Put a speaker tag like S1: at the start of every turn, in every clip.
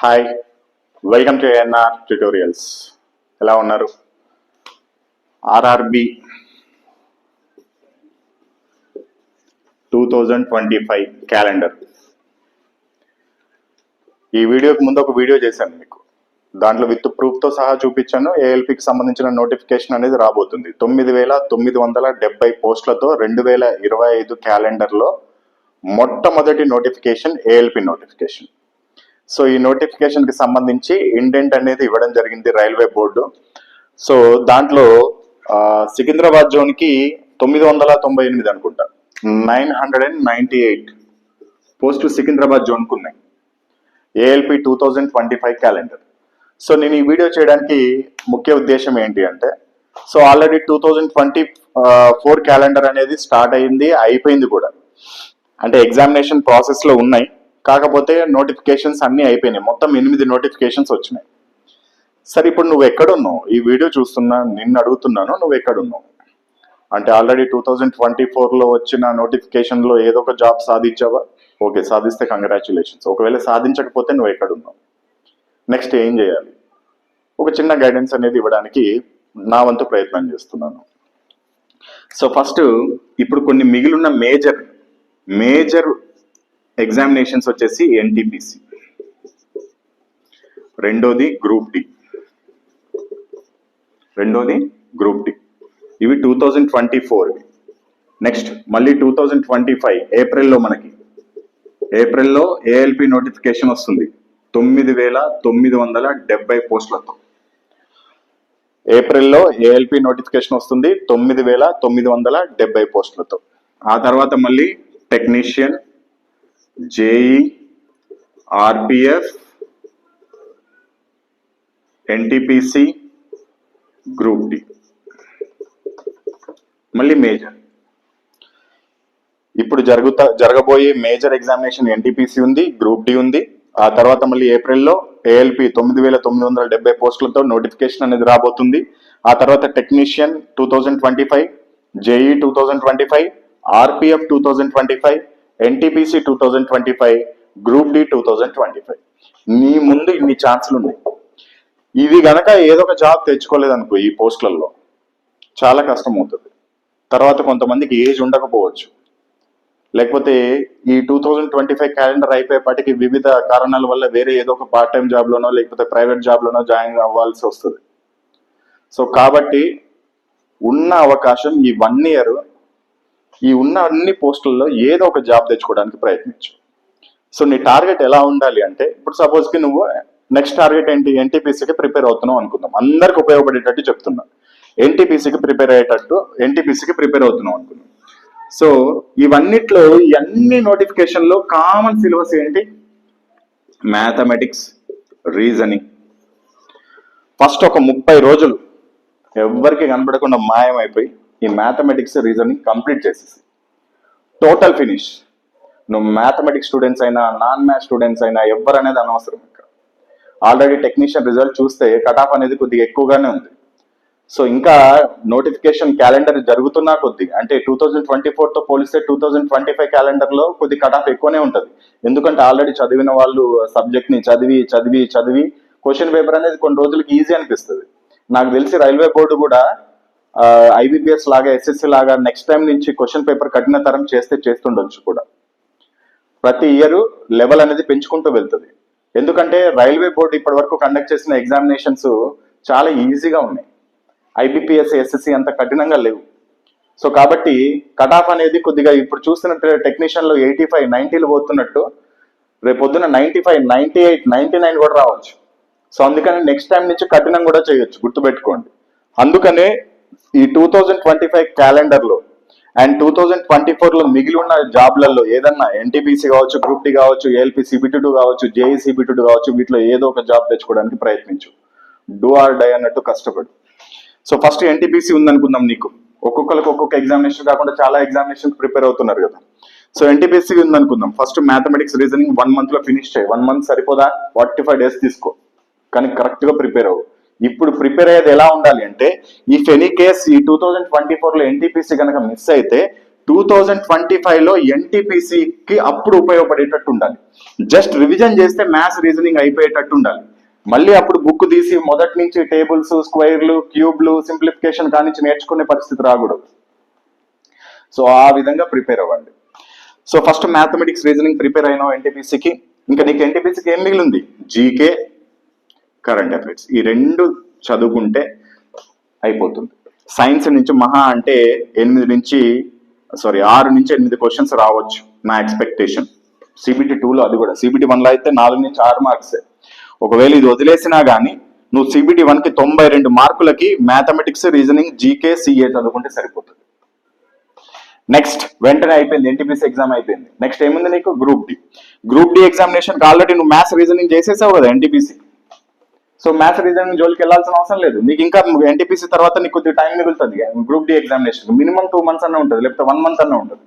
S1: Hi welcome to NR tutorials. ఎలా ఉన్నారు? RRB two thousand twenty five calendar ఈ వీడియోకి ముందు ఒక వీడియో చేశాను మీకు. దాంట్లో విత్ ప్రూఫ్తో సహా చూపించాను. ఏఎల్పికి సంబంధించిన నోటిఫికేషన్ అనేది రాబోతుంది. తొమ్మిది వేల తొమ్మిది వందల డెబ్బై పోస్టులతో రెండు వేల ఇరవై ఐదు క్యాలెండర్లో మొట్టమొదటి నోటిఫికేషన్ ఏఎల్పి నోటిఫికేషన్ సో ఈ నోటిఫికేషన్కి సంబంధించి ఇండెంట్ అనేది ఇవ్వడం జరిగింది రైల్వే బోర్డు. సో దాంట్లో సికింద్రాబాద్ జోన్కి తొమ్మిది వందల తొంభై ఎనిమిది అనుకుంటా. Nine hundred and ninety eight post Secunderabad జోన్కు ఉన్నాయి. ALP two thousand twenty five calendar so నేను ఈ వీడియో చేయడానికి ముఖ్య ఉద్దేశం ఏంటి అంటే so already two thousand twenty four calendar అనేది స్టార్ట్ అయింది అయిపోయింది కూడా. అంటే ఎగ్జామినేషన్ ప్రాసెస్లో ఉన్నాయి. కాకపోతే నోటిఫికేషన్స్ అన్ని అయిపోయినాయి. మొత్తం ఎనిమిది నోటిఫికేషన్స్ వచ్చినాయి. సరే ఇప్పుడు నువ్వు ఎక్కడున్నావు? ఈ వీడియో చూస్తున్నా నిన్ను అడుగుతున్నాను నువ్వు ఎక్కడున్నావు? అంటే ఆల్రెడీ టూ థౌజండ్ ట్వంటీ ఫోర్లో వచ్చిన నోటిఫికేషన్లో ఏదో ఒక జాబ్ సాధించావా? ఓకే సాధిస్తే కంగ్రాచులేషన్స్. ఒకవేళ సాధించకపోతే నువ్వు ఎక్కడున్నావు? నెక్స్ట్ ఏం చేయాలి? ఒక చిన్న గైడెన్స్ అనేది ఇవ్వడానికి నా వంతు ప్రయత్నం చేస్తున్నాను. సో ఫస్ట్ ఇప్పుడు కొన్ని మిగిలిన మేజర్ మేజర్ ఎగ్జామినేషన్స్ వచ్చేసి ఎన్టీపీసీ రెండోది గ్రూప్ డి రెండోది గ్రూప్ డి ఇవి two thousand twenty four next మళ్ళీ టూ థౌజండ్ ట్వంటీ ఫైవ్ ఏప్రిల్లో మనకి. ఏప్రిల్లో ఏఎల్పి నోటిఫికేషన్ వస్తుంది. తొమ్మిది వేల తొమ్మిది వందల డెబ్బై పోస్టులతో. ఏప్రిల్లో ఏఎల్పి నోటిఫికేషన్ వస్తుంది తొమ్మిది వేల తొమ్మిది వందల డెబ్బై పోస్టులతో. ఆ తర్వాత మళ్ళీ technician JE RPF NTPC group D మళ్ళీ మేజర్ ఇప్పుడు జరుగుతా జరగబోయే మేజర్ ఎగ్జామినేషన్ ఎన్టీపీసీ ఉంది గ్రూప్ డి ఉంది. ఆ తర్వాత మళ్ళీ ఏప్రిల్లో ఏఎల్పి తొమ్మిది వేల తొమ్మిది వందల డెబ్బై పోస్టులతో నోటిఫికేషన్ అనేది రాబోతుంది. ఆ తర్వాత technician two thousand twenty five JE two thousand twenty five RPF two thousand twenty five NTPC two thousand twenty five group D two thousand twenty five నీ ముందు ఇన్ని ఛాన్సులు ఉన్నాయి. ఇవి గనక ఏదో ఒక జాబ్ తెచ్చుకోలేదనుకో ఈ పోస్టులలో చాలా కష్టం అవుతుంది తర్వాత కొంతమందికి ఏజ్ ఉండకపోవచ్చు. లేకపోతే ఈ two thousand twenty five calendar అయిపోయేపాటికి వివిధ కారణాల వల్ల వేరే ఏదో ఒక పార్ట్ టైం జాబ్లోనో లేకపోతే ప్రైవేట్ జాబ్లోనో జాయిన్ అవ్వాల్సి వస్తుంది. సో కాబట్టి ఉన్న అవకాశం ఈ వన్ ఇయర్ ఈ ఉన్న అన్ని పోస్టుల్లో ఏదో ఒక జాబ్ తెచ్చుకోవడానికి ప్రయత్నించు. సో నీ టార్గెట్ ఎలా ఉండాలి అంటే ఇప్పుడు సపోజ్కి నువ్వు నెక్స్ట్ టార్గెట్ ఏంటి? ఎన్టీపీసీకి ప్రిపేర్ అవుతున్నావు అనుకుందాం. అందరికి ఉపయోగపడేటట్టు చెప్తున్నా. ఎన్టీపీసీకి ప్రిపేర్ అయ్యేటట్టు ఎన్టీపీసీకి ప్రిపేర్ అవుతున్నావు అనుకుందాం. సో ఇవన్నిట్లో ఈ అన్ని నోటిఫికేషన్లో కామన్ సిలబస్ ఏంటి? మ్యాథమెటిక్స్ రీజనింగ్ ఫస్ట్ ఒక ముప్పై రోజులు ఎవ్వరికి కనపడకుండా మాయమైపోయి ఈ మ్యాథమెటిక్స్ రీజనింగ్ కంప్లీట్ చేసేసి. టోటల్ ఫినిష్ నువ్వు మ్యాథమెటిక్స్ స్టూడెంట్స్ అయినా నాన్ మ్యాథ్ స్టూడెంట్స్ అయినా ఎవరు అనేది అనవసరం ఇక్కడ. ఆల్రెడీ టెక్నీషియన్ రిజల్ట్ చూస్తే కట్ ఆఫ్ అనేది కొద్దిగా ఎక్కువగానే ఉంది. సో ఇంకా నోటిఫికేషన్ క్యాలెండర్ జరుగుతున్నా కొద్ది అంటే టూ థౌజండ్ ట్వంటీ ఫోర్తో పోలిస్తే టూ థౌజండ్ ట్వంటీ ఫైవ్ క్యాలెండర్లో కొద్ది కట్ ఆఫ్ ఎక్కువనే ఉంటుంది. ఎందుకంటే ఆల్రెడీ చదివిన వాళ్ళు సబ్జెక్ట్ని చదివి చదివి చదివి క్వశ్చన్ పేపర్ అనేది కొన్ని రోజులకి ఈజీ అనిపిస్తుంది. నాకు తెలిసి రైల్వే బోర్డు కూడా ఐబీపీఎస్ లాగా ఎస్ఎస్సి లాగా నెక్స్ట్ టైం నుంచి క్వశ్చన్ పేపర్ కఠిన తరం చేస్తే చేస్తుండొచ్చు కూడా. ప్రతి ఇయర్ లెవెల్ అనేది పెంచుకుంటూ వెళ్తుంది. ఎందుకంటే రైల్వే బోర్డు ఇప్పటి వరకు కండక్ట్ చేసిన ఎగ్జామినేషన్స్ చాలా ఈజీగా ఉన్నాయి. ఐబీపీఎస్ ఎస్ఎస్సి అంత కఠినంగా లేవు. సో కాబట్టి కట్ ఆఫ్ అనేది కొద్దిగా ఇప్పుడు చూస్తున్నట్టు టెక్నీషియన్లో ఎయిటీ ఫైవ్ నైన్టీలు పోతున్నట్టు రేపు పొద్దున ninety five ninety eight ninety nine కూడా రావచ్చు. సో అందుకని నెక్స్ట్ టైం నుంచి కఠినం కూడా చేయొచ్చు గుర్తుపెట్టుకోండి. అందుకనే ఈ టూ థౌజండ్ ట్వంటీ ఫైవ్ క్యాలెండర్లో అండ్ టూ థౌజండ్ ట్వంటీ ఫోర్లో మిగిలి ఉన్న జాబ్లలో ఏదన్నా ఎన్టీపీసీ కావచ్చు గ్రూప్ డి కావచ్చు ఏఎల్పీ సిబిటీ టూ కావచ్చు జేఈ సిబిటీ టూ కావచ్చు వీటిలో ఏదో ఒక జాబ్ తెచ్చుకోవడానికి ప్రయత్నించు. డూ ఆర్ డై అన్నట్టు కష్టపడు. సో ఫస్ట్ ఎన్టీపీసీ ఉందనుకుందాం నీకు. ఒక్కొక్కరికి ఒక్కొక్క ఎగ్జామినేషన్ కాకుండా చాలా ఎగ్జామినేషన్ ప్రిపేర్ అవుతున్నారు కదా. సో ఎన్టీపీసీ ఉందనుకుందాం. ఫస్ట్ మ్యాథమెటిక్స్ రీజనింగ్ వన్ మంత్లో ఫినిష్ చేయి. వన్ మంత్ సరిపోదా? ఫార్టీ ఫైవ్ డేస్ తీసుకో. కానీ కరెక్ట్గా ప్రిపేర్ అవ్వు. ఇప్పుడు ప్రిపేర్ అయ్యేది ఎలా ఉండాలి అంటే ఇఫ్ ఎనీ కేస్ ఈ టూ థౌజండ్ ట్వంటీ ఫోర్లో ఎన్టీపీసీ కనుక మిస్ అయితే టూ థౌజండ్ ట్వంటీ ఫైవ్లో ఎన్టీపీసీకి అప్పుడు ఉపయోగపడేటట్టు ఉండాలి. జస్ట్ రివిజన్ చేస్తే మ్యాథ్స్ రీజనింగ్ అయిపోయేటట్టు ఉండాలి. మళ్ళీ అప్పుడు బుక్ తీసి మొదటి నుంచి టేబుల్స్ స్క్వేర్లు క్యూబ్లు సింప్లిఫికేషన్ కానించి నేర్చుకునే పరిస్థితి రాకూడదు. సో ఆ విధంగా ప్రిపేర్ అవ్వండి. So first mathematics reasoning prepare అయినావు ఎన్టీపీసీకి ఇంకా నీకు ఎన్టీపీసీకి ఏం మిగిలింది? GK current affairs. ఈ రెండు చదువుకుంటే అయిపోతుంది. సైన్స్ నుంచి మహా అంటే ఎనిమిది నుంచి సారీ ఆరు నుంచి ఎనిమిది క్వశ్చన్స్ రావచ్చు నా ఎక్స్పెక్టేషన్ సిబిటి టూలో అది కూడా. సిబిటి వన్లో అయితే నాలుగు నుంచి ఆరు మార్క్సే ఒకవేళ ఇది వదిలేసినా కానీ నువ్వు సిబిటి వన్కి తొంభై రెండు మార్కులకి మ్యాథమెటిక్స్ రీజనింగ్ జీకే సిఏ చదువుకుంటే సరిపోతుంది. నెక్స్ట్ వెంటనే అయిపోయింది. ఎన్టీపీసీ ఎగ్జామ్ అయిపోయింది. నెక్స్ట్ ఏముంది నీకు? Group D group D examination already నువ్వు మ్యాథ్స్ రీజనింగ్ చేసేసావు కదా ఎన్టీపీసీ సో మ్యాథ్స్ రీజనింగ్ జోలికి వెళ్ళాల్సిన అవసరం లేదు. నీకు ఇంకా ఎన్టీపీసీ తర్వాత నీకు కొద్దిగా టైం మిగులుతుంది. Group D examination minimum two months అన్న ఉంటుంది లేకపోతే వన్ మంత్ అన్న ఉంటుంది.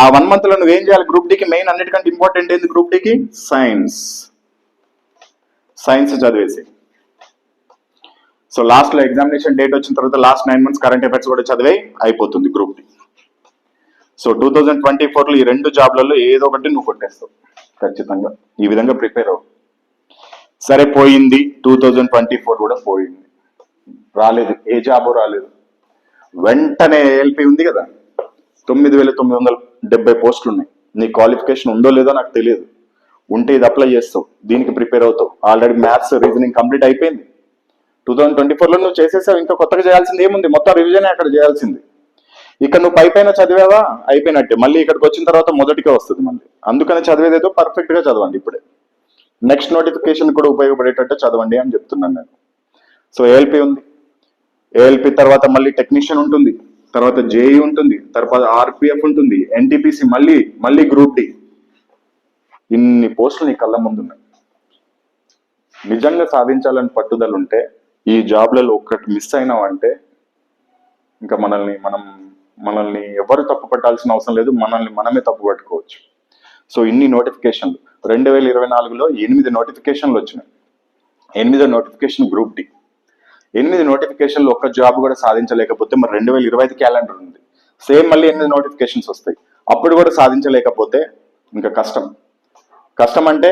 S1: ఆ వన్ మంత్లో నువ్వు ఏం చేయాలి గ్రూప్ డికి మెయిన్ అన్నిటికంటే ఇంపార్టెంట్ ఏంది గ్రూప్ డికి సైన్స్ సైన్స్ చదివేసి. సో లాస్ట్లో ఎగ్జామినేషన్ డేట్ వచ్చిన తర్వాత last nine months current affairs కూడా చదివే అయిపోతుంది group D so two thousand twenty ఫోర్లో ఈ రెండు జాబ్లలో ఏదో ఒకటి నువ్వు కొట్టేస్తావు. ఖచ్చితంగా. ఈ విధంగా ప్రిపేర్ అవ్వు. సరే పోయింది. టూ థౌజండ్ ట్వంటీ ఫోర్ కూడా పోయింది. రాలేదు. ఏ జాబు రాలేదు. వెంటనే ఏఎల్పి ఉంది కదా. తొమ్మిది వేల తొమ్మిది వందల డెబ్బై పోస్టులు ఉన్నాయి నీ క్వాలిఫికేషన్ ఉందో లేదో నాకు తెలియదు. ఉంటే ఇది అప్లై చేస్తావు. దీనికి ప్రిపేర్ అవుతావు. ఆల్రెడీ మ్యాథ్స్ రీజనింగ్ కంప్లీట్ అయిపోయింది. టూ థౌజండ్ ట్వంటీ ఫోర్లో నువ్వు చేసేసావు. ఇంకా కొత్తగా చేయాల్సింది ఏముంది? మొత్తం రివిజన్ అక్కడ చేయాల్సింది. ఇక్కడ నువ్వు పైపైన చదివావా? అయిపోయినట్టే. మళ్ళీ ఇక్కడికి వచ్చిన తర్వాత మొదటికే వస్తుంది మళ్ళీ. అందుకని చదివేదేదో పర్ఫెక్ట్గా చదవండి ఇప్పుడే. నెక్స్ట్ నోటిఫికేషన్ కూడా ఉపయోగపడేటట్టు చదవండి అని చెప్తున్నాను నేను. సో ఏఎల్పి ఉంది. ఏఎల్పి తర్వాత మళ్ళీ టెక్నీషియన్ ఉంటుంది. తర్వాత జేఈ ఉంటుంది. తర్వాత ఆర్పిఎఫ్ ఉంటుంది. ఎన్టీపీసీ మళ్ళీ మళ్ళీ గ్రూప్ డి ఇన్ని పోస్టులు నీ కళ్ళ ముందున్నాయి. నిజంగా సాధించాలని పట్టుదల ఉంటే ఈ జాబ్లలో ఒక్కటి మిస్ అయినావంటే ఇంకా మనల్ని మనం మనల్ని ఎవరు తప్పు పట్టాల్సిన అవసరం లేదు. మనల్ని మనమే తప్పు పట్టుకోవచ్చు. సో ఇన్ని నోటిఫికేషన్లు రెండు వేల ఇరవై నాలుగులో ఎనిమిది నోటిఫికేషన్లు వచ్చినాయి. ఎనిమిదో నోటిఫికేషన్ గ్రూప్ డి ఎనిమిది నోటిఫికేషన్లు ఒక్క జాబ్ కూడా సాధించలేకపోతే మరి రెండు వేల ఇరవై ఐదు క్యాలెండర్ ఉంది. సేమ్ మళ్ళీ ఎనిమిది నోటిఫికేషన్స్ వస్తాయి. అప్పుడు కూడా సాధించలేకపోతే ఇంకా కష్టం. కష్టం అంటే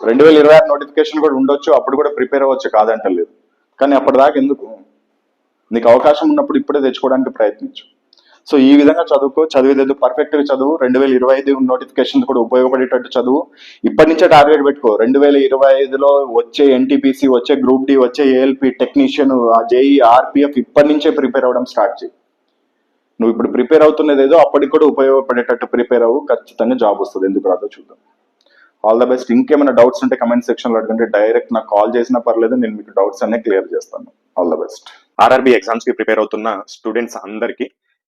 S1: రెండు వేల ఇరవై ఆరు నోటిఫికేషన్ కూడా ఉండొచ్చు అప్పుడు కూడా ప్రిపేర్ అవ్వచ్చు కాదంటలేదు కానీ అప్పటిదాకా ఎందుకు? నీకు అవకాశం ఉన్నప్పుడు ఇప్పుడే తెచ్చుకోవడానికి ప్రయత్నించు. సో ఈ విధంగా చదువుకో చదివేది పర్ఫెక్ట్గా చదువు. రెండు వేల ఇరవై ఐదు నోటిఫికేషన్ కూడా ఉపయోగపడేటట్టు చదువు. ఇప్పటి నుంచే టార్గెట్ పెట్టుకో. రెండు వేల ఇరవై ఐదులో వచ్చే ఎన్టీపీసీ వచ్చే గ్రూప్ డి వచ్చే ఏఎల్పి టెక్నీషియన్ ఆ జేఈ ఆర్పిఎఫ్ ఇప్పటి నుంచే ప్రిపేర్ అవ్వడం స్టార్ట్ చేయి. నువ్వు ఇప్పుడు ప్రిపేర్ అవుతున్నది ఏదో అప్పటికి కూడా ఉపయోగపడేటట్టు ప్రిపేర్ అవ్వు. ఖచ్చితంగా జాబ్ వస్తుంది. ఎందుకు రాదో చూద్దాం. ఆల్ ద బెస్ట్ ఇంకేమైనా డౌట్స్ ఉంటే కమెంట్ సెక్షన్లో అడగండి. డైరెక్ట్ నాకు కాల్ చేసినా పర్లేదు నేను మీకు డౌట్స్ అన్నీ క్లియర్ చేస్తాను. ఆల్ ద బెస్ట్ ఆర్ఆర్బి ఎగ్జామ్స్కి ప్రిపేర్ అవుతున్న స్టూడెంట్స్ అందరికీ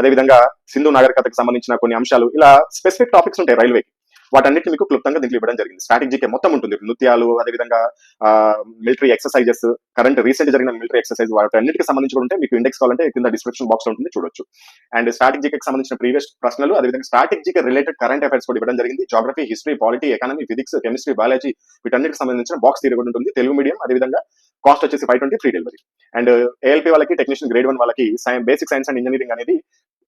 S2: అదేవిధంగా సింధు నాగరికతకు సంబంధించిన కొన్ని అంశాలు ఇలా స్పెసిఫిక్ టాపిక్స్ ఉంటాయి రైల్వేకి వాటన్నిటిని మీకు క్లుప్తంగా దీంట్లో ఇవ్వడం జరిగింది. స్ట్రాటజీకే మొత్తం ఉంటుంది. నృత్యాలు అదేవిధంగా మిలిటరీ ఎక్సర్సైజెస్ కరెంట్ రీసెంట్ జరిగిన మిలిటరీ ఎక్సర్సైజ్ వాటన్నిటికి సంబంధించి కూడా ఉంటే మీకు ఇండెక్స్ కావాలంటే కింద డిస్క్రిప్షన్ బాక్స్లో ఉంటుంది చూడొచ్చు. అండ్ స్ట్రాటజీకి సంబంధించిన ప్రీవియస్ ప్రశ్నలు అదేవిధంగా స్ట్రాటజీకి రిలేటెడ్ కరెంట్ అఫైర్స్ కూడా ఇవ్వడం జరిగింది. Geography history polity economy physics chemistry biology వీటన్నిటికి సంబంధించిన బాక్స్ తీరు కూడా ఉంటుంది. తెలుగు మీడియం అదేవిధంగా కాస్ట్ వచ్చేసి five twenty free delivery and ALP వాళ్ళకి టెక్నీషియన్ గ్రేడ్ వన్ వాళ్ళకి బేసిక్ సైన్స్ అండ్ ఇంజనీరింగ్ అనేది